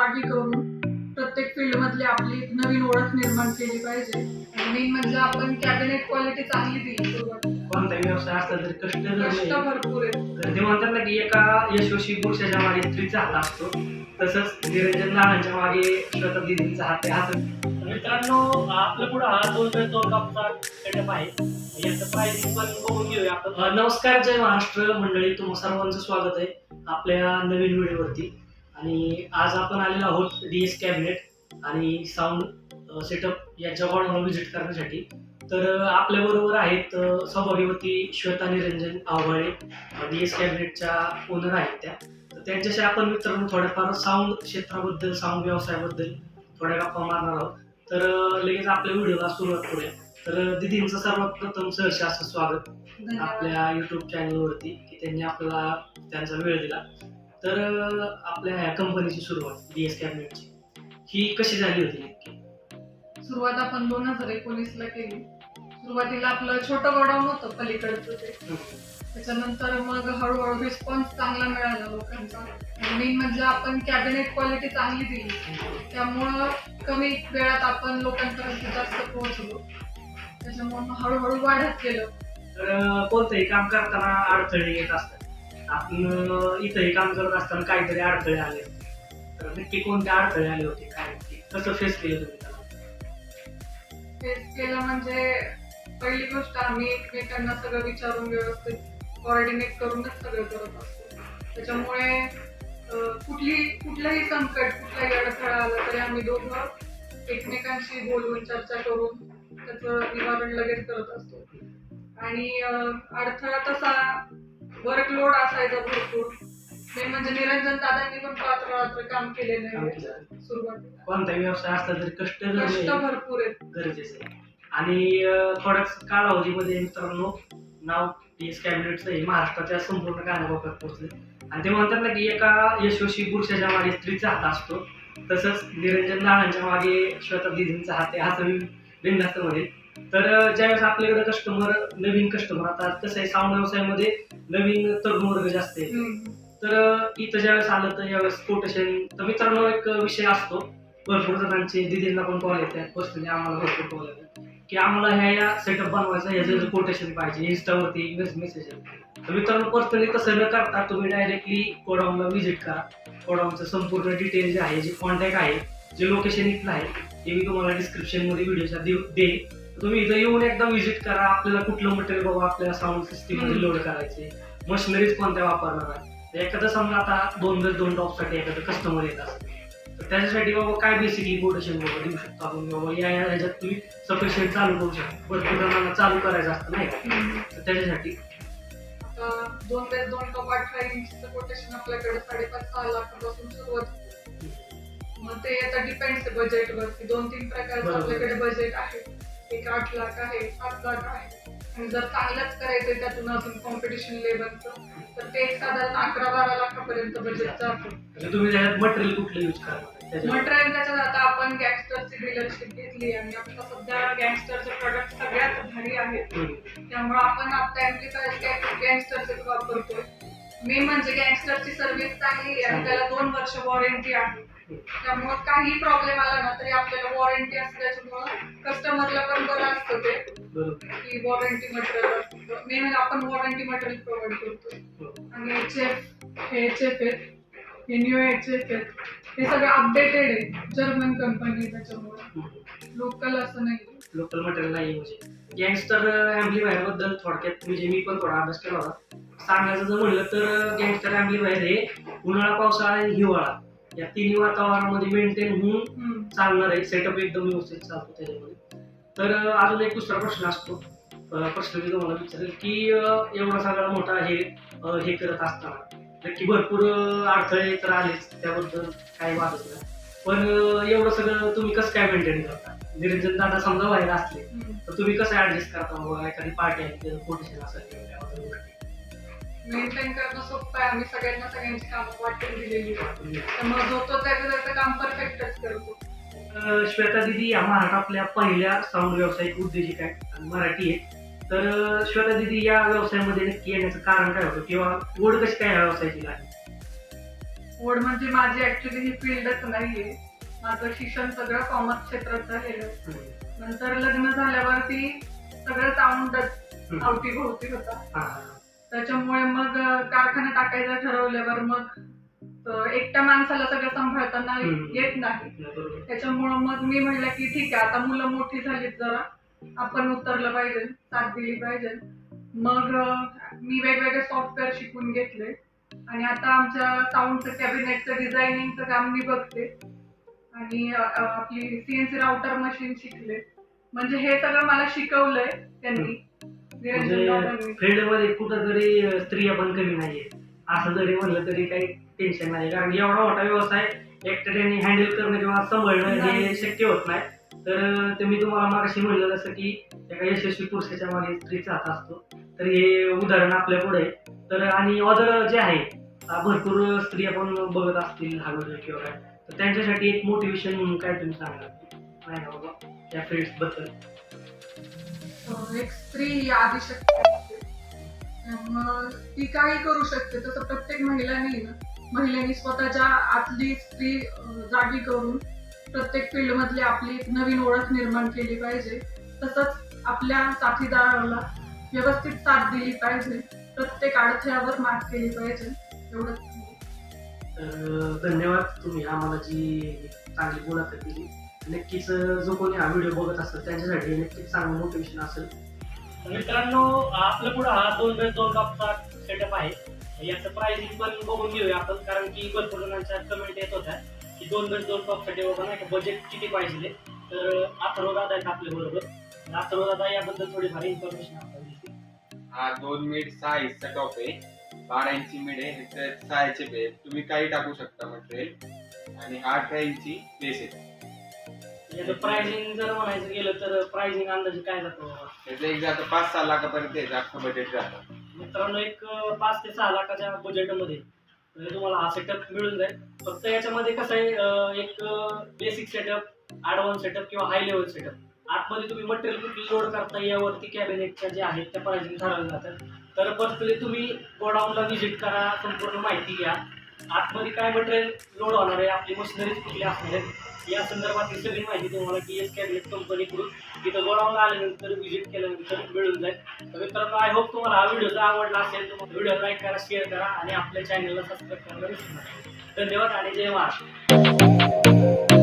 जागी करून प्रत्येक फील्ड मधली आपली नवीन ओळख निर्माण केली पाहिजे. मेन म्हणजे आपण कॅबिनेट क्वालिटी चांगली दिली कोणताही व्यवसाय असला तरी कष्ट जर कष्ट नाही. भरपूर आहेत. तर ते म्हणतात ना की एका यशस्वी पुरुषाच्या मागे स्त्रीचा हात असतो. तसंच निरंजन नानांच्या मागे श्वेता दिदींचा हात आहे. हात मित्रांनो आपल्या पुढे हा दोन वेळ दोन कापचा सेटअप आहे. याचं प्राइसिंग पण बघून घेऊया आपण. नमस्कार जय महाराष्ट्र मंडळी. तुम्हा सर्वांचं स्वागत आहे आपल्या नवीन व्हिडिओवरती आणि आज आपण आलेलो आहोत डी एस कॅबिनेट आणि साऊंड सेटअप या जवळ व्हिजिट करण्यासाठी. तर अ, आपल्याबरोबर आहेत अ, सौभाग्यवती श्वेता निरंजन आवळे डी एस कॅबिनेटच्या ओनर आहेत त्या. तर त्यांच्याशी आपण मित्रांनो थोड्याफार साऊंड क्षेत्राबद्दल साऊंड व्यवसायाबद्दल थोड्या गप्पा मारणार आहोत. तर लगेच आपल्या व्हिडिओला सुरुवात करूया. तर दीदींचं सर्वात प्रथम सहर्ष असं स्वागत आपल्या युट्यूब चॅनलवरती की त्यांनी आपल्याला त्यांचा वेळ दिला. तर आपल्या ह्या कंपनीची सुरुवात डी एस कॅबिनेटची ही कशी झाली होती नक्की सुरुवात आपण दोन हजार एकोणीस ला केली. सुरुवातीला आपलं छोटं गोडाऊन होतं पलीकडचं ते. त्याच्यानंतर मग हळूहळू रिस्पॉन्स चांगला मिळाला लोकांचा. मेन म्हणजे आपण कॅबिनेट क्वालिटी चांगली दिली. त्यामुळं कमी वेळात आपण लोकांपर्यंत जास्त पोहोचलो. त्याच्यामुळे हळूहळू वाढत गेलं. तर कोणतंही काम करताना अडथळे येत असतात. आपण इथंही काम करत असताना काहीतरी अडथळे आले. तर नक्की कोणते अडथळे आले होते काय कसं फेस केलं तुम्ही त्याला? फेस केलं म्हणजे पहिली गोष्ट आम्ही एकमेकांना सगळं विचारून व्यवस्थित कोऑर्डिनेट करूनच सगळं करत असतो. त्याच्यामुळे कुठली कुठलंही संकट कुठलाही अडथळा आला तरी आम्ही दोघं एकमेकांशी बोलून चर्चा करून त्याचं निवारण लगेच करत असतो. आणि अडथळा तसा वर्कलोड असायचा भरपूर. मेन म्हणजे निरंजन दादांनी पण रात्र रात्र काम केलेलं आहे. केलं. सुरुवातीला. कोणताही व्यवसाय असला तरी कष्ट कष्ट भरपूर आहेत. गरजेचं आहे आणि अं, थोड्याच कालावधीमध्ये मित्रांनो नाव टी एस कॅबिनेटचं हे महाराष्ट्राच्या संपूर्ण कानाकोपऱ्यात पोहोचले. आणि ते म्हणतात ना की एका यशस्वी पुरुषाच्या मागे स्त्रीचा हात असतो. तसंच निरंजन नानांच्या मागे श्वेता दिदींचा हात आहे हाच बिंदास्तमध्ये तर ज्यावेळेस आपल्याकडे कस्टमर नवीन कस्टमर आता कसं आहे साऊंड व्यवसायामध्ये नवीन तरुण वर्ग जास्त आहे. तर इथं ज्यावेळेस आलं तर यावेळेस कोटेशन तर मित्रांनो एक विषय असतो. भरपूर जणांचे दिदींना पण कॉल येतात पर्सनली आम्हाला भरपूर कॉल येतात. की आम्हाला ह्या या सेटअप बनवायचा ह्याचं कोटेशन पाहिजे इन्स्टावरती मेसेज तर मित्रांनो पर्सनली तसं न करता तुम्ही डायरेक्टली कोडाऊनला व्हिजिट करा. कोडाऊनचं संपूर्ण डिटेल जे आहे जे कॉन्टॅक्ट आहे जे लोकेशन इथलं आहे ते मी तुम्हाला डिस्क्रिप्शनमध्ये व्हिडिओच्या देऊ देईन. तुम्ही इथं येऊन एकदा व्हिजिट करा. आपल्याला कुठलं मटेरियल बाबा आपल्या साऊंड हम्म. लोड करायचे मशिनरीज कोणत्या वापरणार आहे एखादं समजा आता दोन दर दोन टॉपसाठी एखादं कस्टमर येत असेल. तर त्याच्यासाठी बाबा काय बेसिकली कोटेशन बाबा देऊ शकतो आपण? बाबा या ह्याच्यात तुम्ही सफिशियंट चालू करू शकता. भरपूर जणांना चालू करायचं असतं नाही का. तर त्याच्यासाठी. दोन बेस दोन टॉप अठरा इंचचं कोटेशन आपल्याकडे साडेपाच सहा लाखापासून सुरुवात होते. मग ते आता डिपेंड्स आहे बजेटवरती दोन तीन प्रकारचं. आपल्याकडे बजेट आहे. एक आठ लाख आहे सात लाख आहे. आणि जर चांगलंच करायचंय त्यातून अजून कॉम्पिटिशन लेवलचं तर ते एक साधारण अकरा बारा लाखापर्यंत बजेट जातं म्हणजे तुम्ही त्याच्यात मटेरियल कुठलं यूज त्याच्यावर मटेरियल त्याच्यात आता आपण गँगस्टरची डीलरशिप घेतली आणि आता सध्या गँगस्टरचे प्रोडक्ट सगळ्यात भारी आहेत. हम्म. त्यामुळे आपण आता ऍम्प्लिफायर गँगस्टरचे वापरतोय. मेन म्हणजे गँगस्टरची सर्व्हिस चांगली आहे आणि त्याला दोन वर्ष वॉरंटी आहे. त्यामुळे काही प्रॉब्लेम आला ना तरी आपल्याला वॉरंटी असल्याच्यामुळं कस्टमरला पण बरं असतं ते. की वॉरंटी मटेरियल मेन म्हणजे आपण वॉरंटी मटेरियल प्रोव्हाइड करतो. आणि एच एफ हे एच एफ आहेत हे न्यू एच एफ आहेत हे सगळे अपडेटेड आहे. जर्मन कंपनी त्याच्यामुळे. लोकल असं नाही. लोकल मटेरियल नाही म्हणजे. गँगस्टर अँप्लिफायरबद्दल थोडक्यात म्हणजे मी पण थोडा अभ्यास केला होता. सांगायचं जर म्हणलं तर गँगस्टर अँप्लिफायर हे उन्हाळा पावसाळा आणि हिवाळा या तिन्ही वातावरणामध्ये मेंटेन होऊन. चालणार आहे. सेटअप एकदम व्यवस्थित चालतो त्याच्यामध्ये. तर अजून एक दुसरा प्रश्न असतो. प्रश्न मी तुम्हाला विचारेल की एवढा सगळा मोठा हे हे करत असताना नक्की भरपूर अडथळे तर आलेच त्याबद्दल काही वाटत नाही. पण एवढं सगळं तुम्ही कसं काय मेंटेन करता? निरंजन दादा समजा व्हायला असले तर तुम्ही कसं ऍडजस्ट करता बाबा एखादी पार्टी आहे कोटेशन असेल मेंटेन करणं सोपं आहे. आम्ही सगळ्यांना सगळ्यांची कामं वाटून दिलेली आहे मग त्यामुळे जो तो त्याचं त्याचं काम परफेक्टच करतो. श्वेता दिदी या महाराष्ट्रातल्या पहिल्या साऊंड व्यावसायिक उद्योजिका आहेत आणि मराठी आहे तर श्वेता दिदी या व्यवसायामध्ये नक्की येण्याचं कारण काय होतं किंवा ओढ कशी काय या व्यवसायाची लागली ओढ म्हणजे माझी ऍक्च्युली ही फील्डच नाहीये माझं शिक्षण सगळं कॉमर्स क्षेत्रात झालेलं. नंतर लग्न झाल्यावरती सगळं साऊंडच हम्म. अवतीभोवती होता. त्याच्यामुळे मग कारखाना टाकायचा ठरवल्यावर मग एकट्या माणसाला सगळं सांभाळताना. येत नाही. त्याच्यामुळं मग मी म्हणलं की ठीक आहे आता मुलं मोठी झालीत जरा. आपण उतरलं पाहिजे साथ दिली पाहिजे. मग मी वेगवेगळे सॉफ्टवेअर शिकून घेतले. आणि आता आमच्या साऊंडचं कॅबिनेटचं डिझायनिंगचं काम मी बघते. आणि आपली सीएनसी राउटर मशीन शिकले. म्हणजे हे सगळं मला शिकवलंय त्यांनी. दादांनी म्हणजे फील्डमध्ये कुठं तरी स्त्रिया पण कमी नाहीये असं जरी म्हणलं तरी काही टेन्शन नाही. कारण एवढा मोठा व्यवसाय एकट्याने हँडल करणं किंवा सांभाळणं हे. शक्य होत नाही. तर ते मी तुम्हाला मागाशी म्हणलं जसं की एका यशस्वी पुरुषाच्या मागे स्त्रीचा हात असतो. तर हे उदाहरण आपल्या पुढे. तर आणि ऑदर जे आहे भरपूर स्त्रिया पण बघत असतील हा व्हिडिओ किंवा काय. तर त्यांच्यासाठी एक मोटिवेशन म्हणून काय तुम्ही सांगणार नाही ना बाबा या फील्डबद्दल. एक स्त्री असते त्यामुळं ती काही करू शकते. तसं प्रत्येक महिलांनी ना महिलांनी स्वतःच्या आतली स्त्री जागी करून प्रत्येक फील्ड मधली आपली एक नवीन ओळख निर्माण केली पाहिजे. तसंच आपल्या साथीदाराला व्यवस्थित साथ दिली पाहिजे. प्रत्येक अडथळ्यावर मात केली पाहिजे. एवढंच. धन्यवाद तुम्ही आम्हाला जी चांगली मुलाखत दिली नक्कीच जो कोणी हा व्हिडिओ बघत असेल त्यांच्यासाठी नक्कीच चांगलं मोटिवेशन असेल. तर मित्रांनो आपल्या पुढे हा दोन दोन कपचा सेटअप आहे. याचं प्राइसिंग पण बघून घेऊया आपण कारण की भरपूर जणांच्या कमेंट येत होत्या की दोन बेड दोन कपसाठी बाबा नाही का? बजेट किती पाहिजे? तर अथर्व दादा आहेत आपल्या बरोबर. अथर्व दादा याबद्दल थोडीफार इन्फॉर्मेशन आपण घेतली. हा दोन मिड सहा इंचचा टॉप आहे. बारा इंची मिड आहे ह्याच्यात सहा इंची बेस तुम्ही काही टाकू शकता मटेरियल आणि हा अठरा इंची बेस आहे. याचं प्राइसिंग जर म्हणायचं गेलं तर प्राइसिंग अंदाजे काय जातो? त्याचं एक जातं पाच सहा लाखापर्यंत जास्त बजेट जातं. मित्रांनो एक पाच ते सहा लाखाच्या बजेटमध्ये म्हणजे तुम्हाला हा सेटअप मिळून जाईल. फक्त याच्यामध्ये कसं आहे एक बेसिक सेटअप ॲडव्हान्स सेटअप किंवा हाय लेवल सेटअप आतमध्ये तुम्ही मटेरियल कुठली लोड करता यावरती कॅबिनेटच्या जे आहेत त्या प्राइसिंग ठरवल्या जातात. तर पर्सनली तुम्ही गोडाऊनला व्हिजिट करा संपूर्ण माहिती घ्या. आतमध्ये काय मटेरियल लोड होणार आहे आपली मशिनरीज कुठली असणार आहेत या संदर्भातली सगळी माहिती तुम्हाला की एस कॅबिनेट कंपनीकडून तिथं गोडाऊनला आल्यानंतर व्हिजिट केल्यानंतर मिळून जाईल. तर मित्रांनो आय होप तुम्हाला हा व्हिडिओ जर आवडला असेल तर व्हिडिओ लाईक करा शेअर करा आणि आपल्या चॅनलला सबस्क्राईब करायला विसरू नका. धन्यवाद आणि जय महाराष्ट्र.